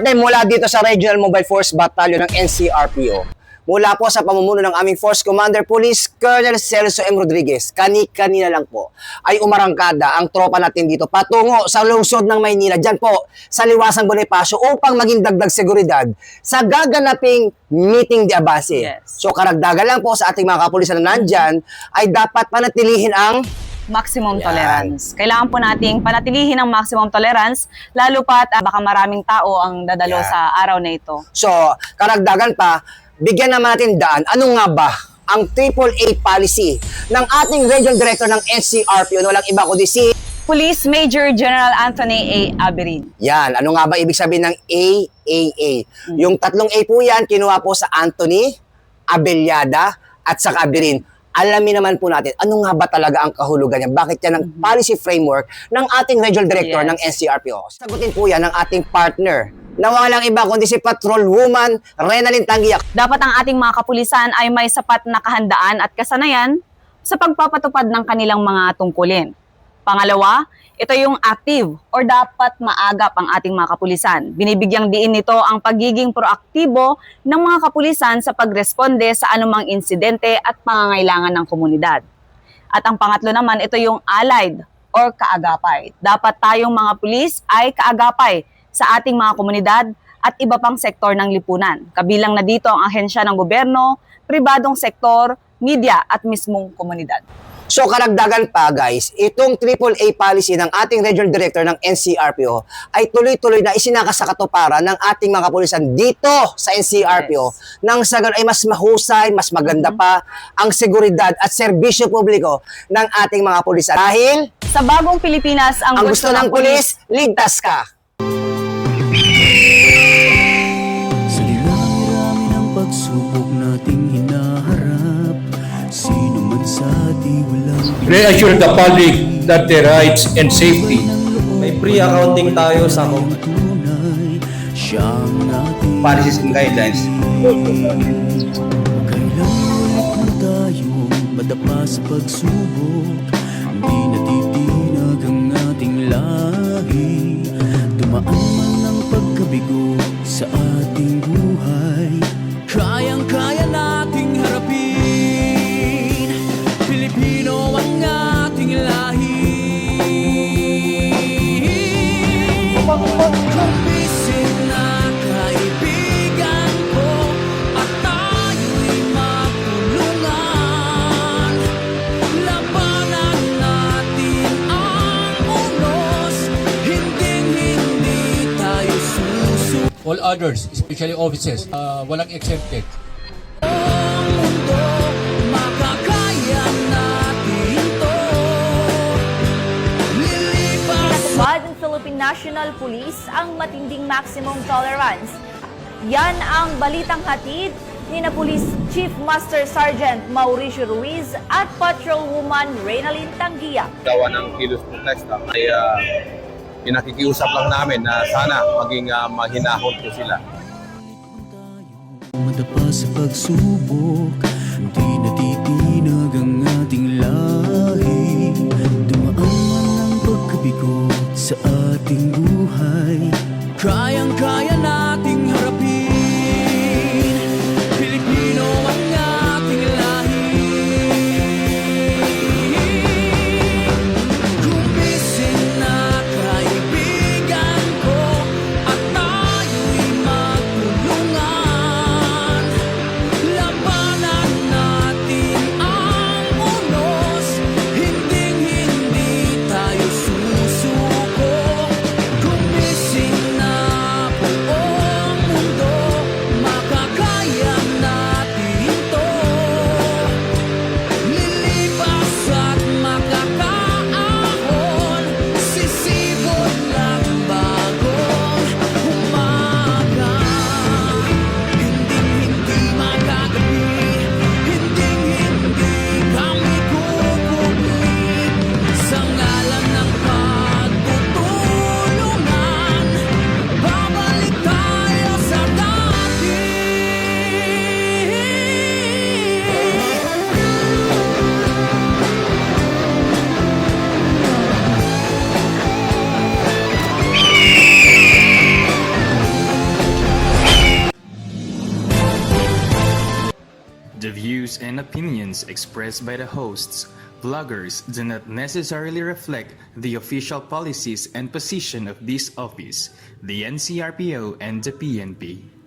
Ay, mula dito sa Regional Mobile Force Battalion ng NCRPO. Mula po sa pamumuno ng aming Force Commander Police Colonel Celso M. Rodriguez, kani-kanina lang po ay umarangkada ang tropa natin dito patungo sa lungsod ng Maynila, dyan po sa Liwasang Bonifacio upang maging dagdag seguridad sa gaganaping meeting di Abase. Yes. So karagdagan lang po sa ating mga kapulisan na nandyan ay dapat panatilihin ang maximum Yan. tolerance. Kailangan po nating panatilihin ang maximum tolerance, lalo pat ah, baka maraming tao ang dadalo Yan. sa araw na ito. So, karagdagan pa, bigyan naman natin daan, ano nga ba ang AAA policy ng ating Regional Director ng NCRPO, no, walang iba kundi si Police Major General Anthony A. Aberin. yan. Ano nga ba ibig sabihin ng AAA? Hmm. Yung tatlong A po yan, kinuha po sa Anthony, Abelyada, at sa Cabirin. Alamin naman po natin, ano nga ba talaga ang kahulugan niya? Bakit yan ang policy framework ng ating Regional Director. Yes. ng NCRPO? Sagutin po yan ng ating partner na walang iba kundi si Patrol Woman Renalyn Tangiak. Dapat ang ating mga kapulisan ay may sapat na kahandaan at kasanayan sa pagpapatupad ng kanilang mga tungkulin. Pangalawa, ito yung active or dapat maagap ang ating mga kapulisan. Binibigyang diin nito ang pagiging proaktibo ng mga kapulisan sa pagresponde sa anumang insidente at pangangailangan ng komunidad. At ang pangatlo naman, ito yung allied or kaagapay. Dapat tayong mga pulis ay kaagapay sa ating mga komunidad at iba pang sektor ng lipunan. Kabilang na dito ang ahensya ng gobyerno, pribadong sektor, media at mismong komunidad. So karagdagan pa guys, itong AAA policy ng ating Regional Director ng NCRPO ay tuloy-tuloy na isinakas sa katuparan ng ating mga kapulisan dito sa NCRPO nang sa ay mas mahusay, mas maganda pa ang seguridad at serbisyo publiko ng ating mga kapulisan. Dahil Sa bagong Pilipinas, ang, ang gusto ng pulis, ligtas ka. Reassure the public that their rights and safety May pre-accounting tayo sa ating policies and guidelines. Madapa sa pagsubok. Hindi natitinag ang ating lahi. Dumaan man ang pagkabigo sa ating buhay. Kayang-kaya all others, especially officers, uh, walang exempted. Pinatupad ng Philippine National Police ang matinding maximum tolerance. Yan ang balitang hatid ni na Police Chief Master Sergeant Mauricio Ruiz at Patrolwoman Reynalyn Tangia. gawa ng kilos protesta ay uh, pinakikiusap lang namin na sana maging uh, mahinahon po sila. Madapa sa pagsubok Di natitinag ang ating lahi Dumaan man ang pagkabigo sa ating buhay and opinions expressed by the hosts, bloggers do not necessarily reflect the official policies and position of this office, the NCRPO, and the PNP.